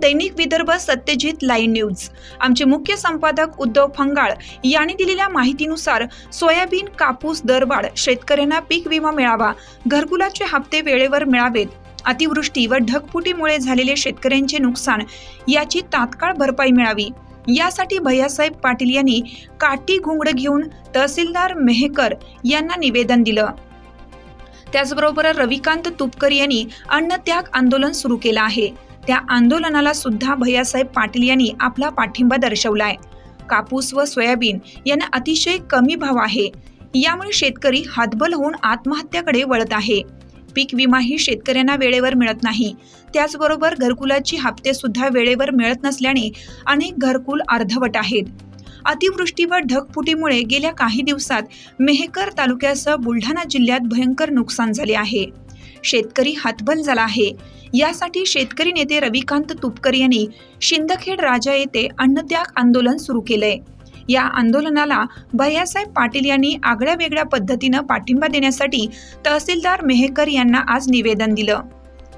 दैनिक Vidarbha Satyajit live news. आमचे मुख्य संपादक उद्धव फंगाळ यांनी दिलेल्या माहितीनुसार सोयाबीन कापूस दरवाढ शेतकऱ्यांना पीक विमा मिळावा घरकुलाचे हप्ते वेळेवर मिळावेत. अतिवृष्टी व ढगफुटीमुळे झालेले शेतकऱ्यांचे नुकसान याची तात्काळ भरपाई मिळावी. यासाठी भैयासाहेब पाटील यांनी काठी घुंगड घेऊन तहसीलदार मेहकर यांना निवेदन दिलं. त्याचबरोबर रविकांत तुपकर यांनी अन्नत्याग आंदोलन सुरू केलं आहे. त्या आंदोलनाला सुद्धा भैयासाहेब पाटील यांनी आपला पाठिंबा दर्शवलाय. कापूस व सोयाबीन यांना अतिशय कमी भाव आहे. यामुळे शेतकरी हातबल होऊन आत्महत्याकडे वळत आहे. पीक विमाही शेतकऱ्यांना वेळेवर मिळत नाही. त्याचबरोबर घरकुलाची हप्ते सुद्धा वेळेवर मिळत नसल्याने अनेक घरकुल अर्धवट आहेत. अतिवृष्टी व ढगफुटीमुळे गेल्या काही दिवसात मेहकर तालुक्यासह बुलढाणा जिल्ह्यात भयंकर नुकसान झाले आहे. शेतकरी हातबल झाला आहे. यासाठी शेतकरी नेते रविकांत तुपकर यांनी शिंदखेड राजा येथे अन्नत्याग आंदोलन सुरू केलंय. या आंदोलनाला भैयासाहेब पाटील यांनी आगळ्या वेगळ्या पद्धतीनं पाठिंबा देण्यासाठी तहसीलदार मेहकर यांना आज निवेदन दिलं.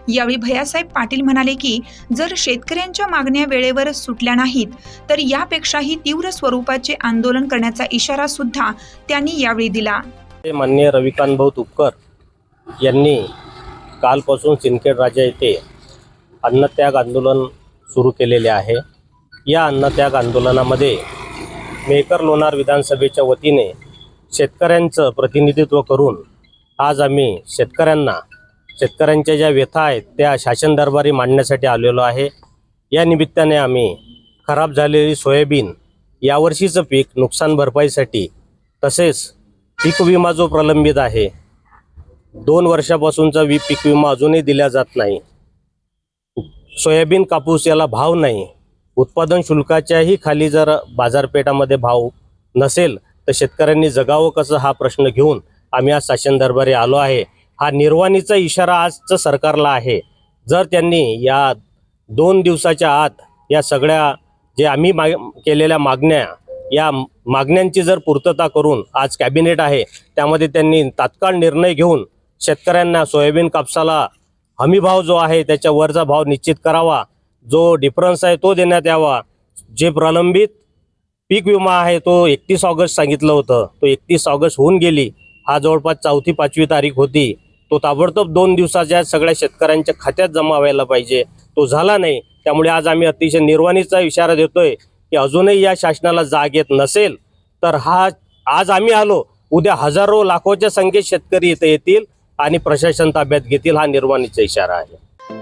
यावेळी भैयासाहेब पाटील म्हणाले की जर शेतकऱ्यांच्या मागण्या वेळेवर सुटल्या नाहीत तर यापेक्षाही तीव्र स्वरूपाचे आंदोलन करण्याचा इशारा सुद्धा त्यांनी यावेळी दिला. माननीय रविकांत भाऊ तुपकर यांनी कालपासून सिंदखेड राजा येथे अन्नत्याग आंदोलन सुरू केलेले आहे. या अन्नत्याग आंदोलनामध्ये मेकर लोणार विधानसभेच्या वतीने शेतकऱ्यांचं प्रतिनिधित्व करून आज आम्ही शेतकऱ्यांना शेतकऱ्यांच्या ज्या व्यथा आहेत त्या शासन दरबारी मांडण्यासाठी आलेलो आहे. या निमित्ताने आम्ही खराब झालेली सोयाबीन यावर्षीचं पीक नुकसान भरपाईसाठी तसेच पीक विमा जो प्रलंबित आहे दोन वर्षापासूनचा वी पीक विमा अजूनही दिला जात नाही. सोयाबीन कापूस याला भाव नाही. उत्पादन शुल्काच्याही खाली जर बाजारपेठामध्ये भाव नसेल तर शेतकऱ्यांनी जगावं कसं हा प्रश्न घेऊन आम्ही आज शासन दरबारी आलो आहे. हा निर्वाणीचा इशारा आजचं सरकारला आहे. जर त्यांनी या दोन दिवसाच्या आत या सगळ्या जे आम्ही माग केलेल्या मागण्या या मागण्यांची जर पूर्तता करून आज कॅबिनेट आहे त्यामध्ये त्यांनी तात्काळ निर्णय घेऊन शेतकऱ्यांना सोयाबीन कापसाला हमीभाव जो आहे त्याच्या वरचा भाव निश्चित करावा. जो डिफरन्स आहे तो देण्यात यावा. जे प्रलंबित पीक विमा आहे तो एकतीस ऑगस्ट सांगितलं होतं. तो एकतीस ऑगस्ट होऊन गेली. हा जवळपास चौथी पाचवी तारीख होती. तो ताबडतोब दोन दिवसाच्या सगळ्या शेतकऱ्यांच्या खात्यात जमा व्हायला पाहिजे. तो झाला नाही. त्यामुळे आज आम्ही अतिशय निर्वाणीचा इशारा देतोय की अजूनही या शासनाला जाग येत नसेल तर हा आज आम्ही आलो. उद्या हजारो लाखोच्या संख्येत शेतकरी इथं येतील. आणि प्रशासन ताब्यात घेतील हा निर्वाणीचा इशारा आहे.